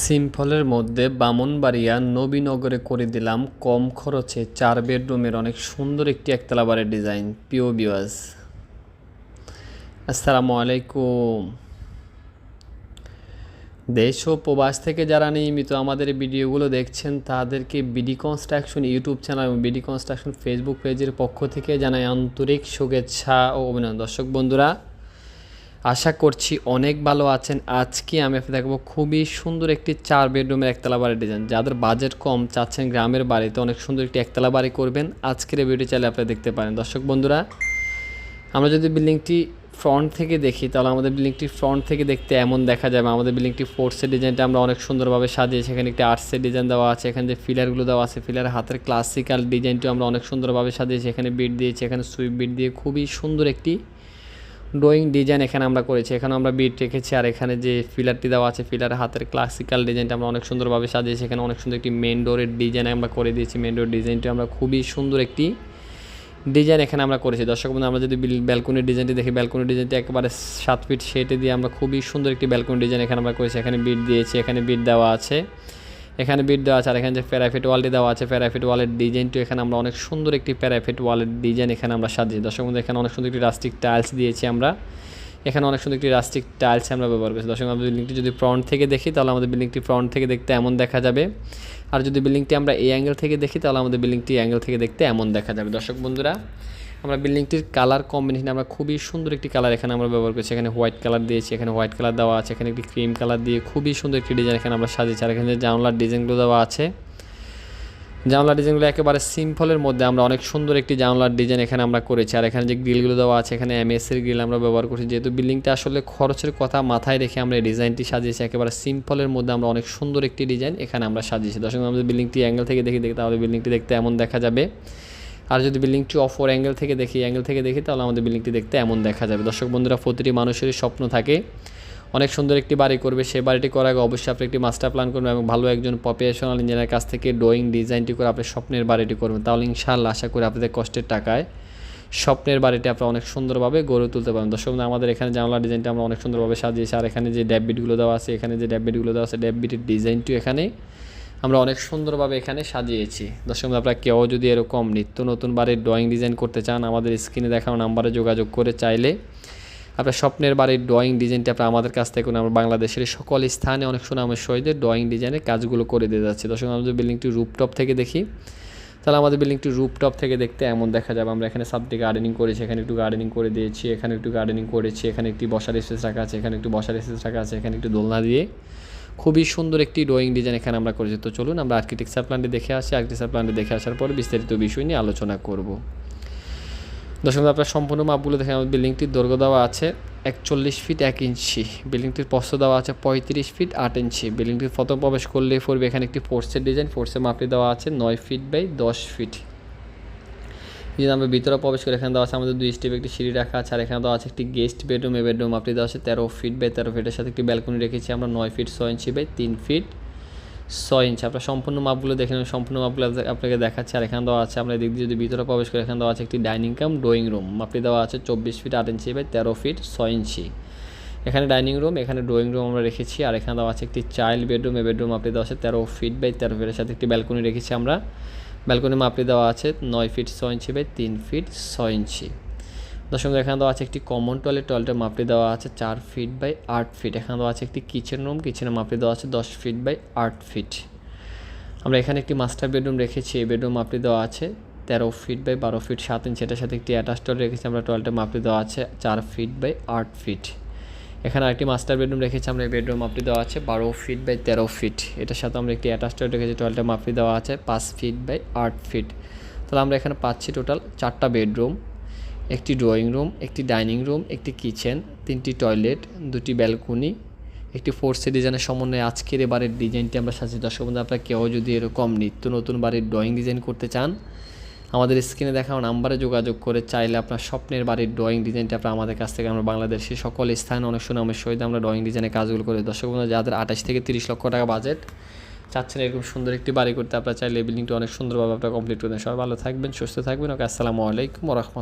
সিম্পলের মধ্যে বামনবাড়িয়া নবীনগরে করে দিলাম কম খরচে চার বেডরুমের অনেক সুন্দর একটি একতলা বাড়ির ডিজাইন পিও বিওয়াস আসসালামু আলাইকুম। দেশ ও প্রবাস থেকে যারা নিয়মিত আমাদের ভিডিওগুলো দেখছেন, তাদেরকে বিডি কনস্ট্রাকশন ইউটিউব চ্যানেল এবং বিডি কনস্ট্রাকশন ফেসবুক পেজের পক্ষ থেকে জানাই আন্তরিক শুভেচ্ছা ও অভিনন্দন। দর্শক বন্ধুরা আশা করছি অনেক ভালো আছেন। আজকে আমি আপনাদের দেখাবো খুবই সুন্দর একটি চার বেডরুমের একতলা বাড়ির ডিজাইন যাদের বাজেট কম চাচ্ছেন গ্রামের বাড়িতে অনেক সুন্দর একটি একতলা বাড়ি করবেন। আজকের এই ভিডিও চাইলে আপনারা দেখতে পারেন। দর্শক বন্ধুরা, আমরা যদি বিল্ডিংটি ফ্রন্ট থেকে দেখি, তাহলে আমাদের বিল্ডিংটি ফ্রন্ট থেকে দেখতে এমন দেখা যাবে। আমাদের বিল্ডিংটি ফোর্সের ডিজাইনটা আমরা অনেক সুন্দরভাবে সাজিয়েছি। এখানে একটি আর্টসের ডিজাইন দেওয়া আছে, এখানে যে ফিলারগুলো দেওয়া আছে ফিলার হাতের ক্লাসিক্যাল ডিজাইনটিও আমরা অনেক সুন্দরভাবে সাজিয়েছি। এখানে বিট দিয়েছি, এখানে সুইপ বিট দিয়ে খুবই সুন্দর একটি ড্রয়িং ডিজাইন এখানে আমরা করেছি। এখানে আমরা বিট রেখেছি আর এখানে যে ফিলারটি দেওয়া আছে ফিলার হাতের ক্লাসিক্যাল ডিজাইনটা আমরা অনেক সুন্দরভাবে সাজিয়েছি। এখানে অনেক সুন্দর একটি মেন ডোরের ডিজাইন আমরা করে দিয়েছি। মেন ডোর ডিজাইনটি আমরা খুবই সুন্দর একটি ডিজাইন এখানে আমরা করেছি। দর্শক বন্ধু আমরা যদি ব্যালকনির ডিজাইনটি দেখি ব্যালকনির ডিজাইনটি একেবারে সাত ফিট সেটে দিয়ে আমরা খুবই সুন্দর একটি ব্যালকনি ডিজাইন এখানে আমরা করেছি। এখানে বিট দিয়েছি, এখানে বিট দেওয়া আছে। এখানে বিট দেওয়া আছে আর এখানে যে প্যারাফিট ওয়ালটি দেওয়া আছে প্যারাফিট ওয়ালের ডিজাইনটি এখানে আমরা অনেক সুন্দর একটি প্যারাফিট ওয়ালের ডিজাইন এখানে আমরা সাজিয়েছি। দর্শক বন্ধু এখানে অনেক সুন্দর একটি রাস্টিক টাইলস দিয়েছি আমরা। এখানে অনেক সুন্দর একটি রাস্টিক টাইলস আমরা ব্যবহার করেছি। দর্শক আমাদের বিল্ডিংটি যদি ফ্রন্ট থেকে দেখি, তাহলে আমাদের বিল্ডিংটি ফ্রন্ট থেকে দেখতে এমন দেখা যাবে। আর যদি বিল্ডিংটি আমরা এই অ্যাঙ্গেল থেকে দেখি, তাহলে আমাদের বিল্ডিংটি অ্যাঙ্গেল থেকে দেখতে এমন দেখা যাবে। দর্শক বন্ধুরা আমরা বিল্ডিংটির কালার কম্বিনেশন আমরা খুবই সুন্দর একটি কালার এখানে আমরা ব্যবহার করছি। এখানে হোয়াইট কালার দিয়েছি, এখানে হোয়াইট কালার দেওয়া আছে, এখানে একটি ক্রিম কালার দিয়ে খুবই সুন্দর একটি ডিজাইন এখানে আমরা সাজিয়েছি। আর এখানে জানলার ডিজাইনগুলো দেওয়া আছে। জানলার ডিজাইনগুলো একেবারে সিম্পলের মধ্যে আমরা অনেক সুন্দর একটি জানলার ডিজাইন এখানে আমরা করেছি। আর এখানে যে গ্রিলগুলো দেওয়া আছে, এখানে এমএসের গ্রিল আমরা ব্যবহার করছি। যেহেতু বিল্ডিংটা আসলে খরচের কথা মাথায় রেখে আমরা এই ডিজাইনটি সাজিয়েছি, একেবারে সিম্পলের মধ্যে আমরা অনেক সুন্দর একটি ডিজাইন এখানে আমরা সাজিয়েছি। দর্শক আমাদের বিল্ডিংটি অ্যাঙ্গেল থেকে দেখি দেখি, তাহলে বিল্ডিংটি দেখতে এমন দেখা যাবে। আর যদি বিল্ডিংটি অফর অ্যাঙ্গেল থেকে দেখি অ্যাঙ্গেল থেকে দেখি, তাহলে আমাদের বিল্ডিংটি দেখতে এমন দেখা যাবে। দর্শক বন্ধুরা, প্রতিটি মানুষেরই স্বপ্ন থাকে। অনেক সুন্দর একটি বাড়ি করবে। সে বাড়িটি করার আগে অবশ্যই আপনি একটি মাস্টার প্ল্যান করবেন এবং ভালো একজন প্রফেশনাল ইঞ্জিনিয়ারের কাছ থেকে ড্রয়িং ডিজাইনটি করে আপনি স্বপ্নের বাড়িটি করবেন। তাহলে ইনশাআল্লাহ আশা করি আপনাদের কষ্টের টাকায় স্বপ্নের বাড়িটি আপনারা অনেক সুন্দরভাবে গড়ে তুলতে পারেন দর্শক আমাদের এখানে জানলা ডিজাইনটা আমরা অনেক সুন্দরভাবে সাজিয়েছি। আর এখানে যে ড্যাববিটগুলো দেওয়া আছে, এখানে যে ড্যাববিটগুলো দেওয়া আছে ড্যাববিটের ডিজাইনটিও এখানে। আমরা অনেক সুন্দরভাবে এখানে সাজিয়েছি। দর্শক আপনারা কেউ যদি এরকম নিত্য নতুন বাড়ির ড্রয়িং ডিজাইন করতে চান, আমাদের স্ক্রিনে দেখানো নাম্বারে যোগাযোগ করে চাইলে আপনার স্বপ্নের বাড়ির ড্রয়িং ডিজাইনটি আপনার আমাদের কাছ থেকে আমরা বাংলাদেশের সকল স্থানে অনেক সুনামের সহিত ড্রয়িং ডিজাইনের কাজগুলো করে দিয়ে যাচ্ছে। দর্শক আমাদের বিল্ডিংটি রুপটপ থেকে দেখি। তাহলে আমাদের বিল্ডিংটি রুপটপ থেকে দেখতে এমন দেখা যাবে। আমরা এখানে সাবটি গার্ডেনিং করেছি, এখানে একটু গার্ডেনিং করে দিয়েছি, এখানে একটু গার্ডেনিং করেছি, এখানে একটি বসার স্পেস রাখা আছে, এখানে একটু বসার স্পেস রাখা আছে, এখানে একটু দোলনা দিয়ে খুবই সুন্দর একটি ড্রয়িং ডিজাইন এখানে আমরা করেছি। তো চলুন আমরা আর্কিটেকচার প্ল্যানটি দেখে আসি। আর্কিটেকচার প্ল্যানটি দেখে আসার পরে বিস্তারিত বিষয় নিয়ে আলোচনা করব। দর্শক আপনার সম্পূর্ণ মাপগুলো দেখে আমাদের বিল্ডিংটির দৈর্ঘ্য দেওয়া আছে একচল্লিশ ফিট এক ইঞ্চি বিল্ডিংটির প্রস্থ দেওয়া আছে পঁয়ত্রিশ ফিট আট ইঞ্চি বিল্ডিংটির প্রথম প্রবেশ করলে পড়বে এখানে একটি ফোর্সের ডিজাইন ফোর্সের মাপটি দেওয়া আছে নয় ফিট বাই দশ ফিট যদি আমরা ভিতরে প্রবেশ করি এখানে দেওয়া আছে, আমাদের দুই স্টেপ একটি সিঁড়ি রাখা আছে, আর এখানে দেওয়া আছে একটি গেস্ট বেডরুম এই বেডরুম আপনি দেওয়া আছে তেরো ফিট বাই তেরো ফিটের সাথে একটি ব্যালকনি রেখেছি আমরা, নয় ফিট ছয় ইঞ্চি বাই তিন ফিট ছয় ইঞ্চি আপনার সম্পূর্ণ মাপগুলো দেখে নেবেন সম্পূর্ণ মাপগুলো আপনাকে দেখাচ্ছে। আর এখানে দেওয়া আছে, আমরা দিক দিয়ে যদি ভিতরে প্রবেশ করি, এখানে দেওয়া আছে একটি ডাইনিং কাম ড্রয়িং রুম মাপটি দেওয়া আছে চব্বিশ ফিট আট ইঞ্চি বাই তেরো ফিট ছয় ইঞ্চি এখানে ডাইনিং রুম এখানে ড্রয়িং রুম আমরা রেখেছি, আর এখানে দেওয়া আছে একটি চাইল্ড বেডরুম এই বেডরুম আপনি দেওয়া আছে তেরো ফিট বাই তেরো ফিটের সাথে একটি ব্যালকনি রেখেছি আমরা। ব্যালকনি মাপটি দেওয়া আছে নয় ফিট ছয় ইঞ্চি বাই তিন ফিট ছয় ইঞ্চি। দর্শক, এখানে দেওয়া আছে একটি কমন টয়লেট টয়লেটের মাপটি দেওয়া আছে চার ফিট বাই আট ফিট। এখানে দেওয়া আছে একটি কিচেন রুম কিচেনের মাপটি দেওয়া আছে দশ ফিট বাই আট ফিট। আমরা এখানে একটি মাস্টার বেডরুম রেখেছি, এই বেডরুম মাপটি দেওয়া আছে তেরো ফিট বাই বারো ফিট, সাত ইঞ্চি। এটার সাথে একটি অ্যাটাচ টয়লেট রেখেছি, আমরা টয়লেটের মাপটি দেওয়া আছে চার ফিট বাই আট ফিট। এখানে আরেকটি মাস্টার বেডরুম রেখেছি, আমরা এই বেডরুম মাপটি দেওয়া আছে, বারো ফিট বাই তেরো ফিট এটার সাথে আমরা একটি অ্যাটাচ টয়লেট রেখেছি টয়লেটের মাপটি দেওয়া আছে, পাঁচ ফিট বাই আট ফিট তাহলে আমরা এখানে পাচ্ছি টোটাল চারটা বেডরুম একটি ড্রয়িং রুম একটি ডাইনিং রুম একটি কিচেন তিনটি টয়লেট দুটি ব্যালকনি একটি ফোর্সে ডিজাইনের সমন্বয়ে আজকের এবারের ডিজাইনটি আমরা সাজিয়ে দর্শক বন্ধু আপনারা কেউ যদি এরকম নিত্য নতুন বাড়ির ড্রয়িং ডিজাইন করতে চান আমাদের স্ক্রিনে দেখানো নাম্বারে যোগাযোগ করে চাইলে আপনার স্বপ্নের বাড়ির ড্রয়িং ডিজাইনটা আপনার আমাদের কাছ থেকে আমরা বাংলাদেশের সকল স্থানে অনেক সুনামের সহিত আমরা ড্রয়িং ডিজাইনে কাজগুলো করি। দর্শক বন্ধু যাদের আঠাশ থেকে তিরিশ লক্ষ টাকা বাজেট চাচ্ছেন এরকম সুন্দর একটি বাড়ি করতে, আপনার চাইলে বিল্ডিংটি অনেক সুন্দরভাবে আপনার কমপ্লিট করবেন সবাই ভালো থাকবেন, সুস্থ থাকবেন। ওকে, আসসালামু আলাইকুম রহমত